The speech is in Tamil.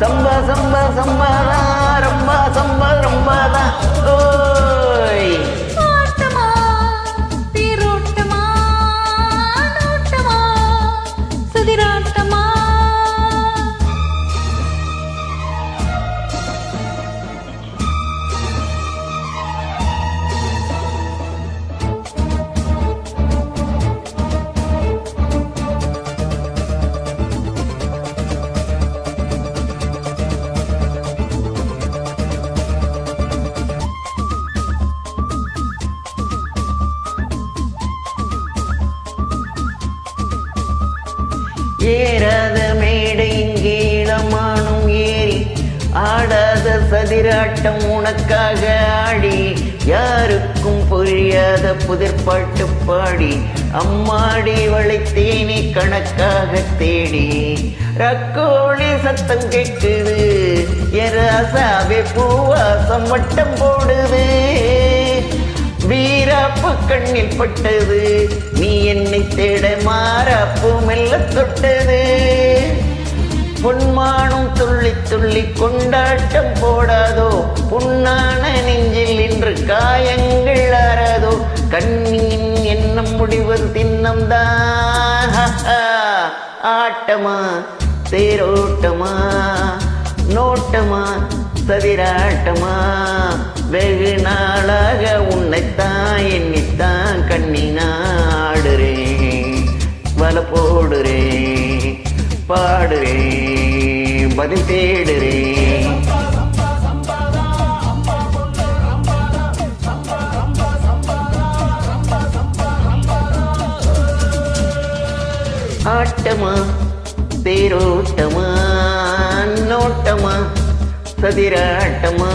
சம்பா சம்பா சம்பாதா ரம்பா சம்பா ரம்பாதா ஓ ஏறாத மேடை இங்கே இளமானும் ஏறி ஆடாத சதிராட்டம் உனக்காக ஆடி யாருக்கும் புரியாத புதிர்பாட்டு பாடி அம்மாடி வளைத்தேனே கணக்காக தேடி. ரக்கோழி சத்தம் கேட்குது எராசாவே பூவாசம் வட்டம் போடுது. வீராப்பு கண்ணில் பட்டது. நீ என்னை தேட மாறாப்பு மெல்ல தொட்டது. பொன்மானும் துள்ளி துள்ளி கொண்டாட்டம் போடாதோ புண்ணான நெஞ்சில் இன்று காயங்கள் ஆறாதோ கண்ணியின் எண்ணம் முடிவது தின்னம்தான் ஆட்டமா தேரோட்டமா நோட்டமா சதிராட்டமா வெகு நாளாக உன்னைத்தான் எண்ணித்தான் கண்ணினாடுறேன் வல போடுறேன் பாடுறேன் பதில் தேடுறேன் ஆட்டமா தேரோட்டமா நோட்டமா? சதிராட்டமா?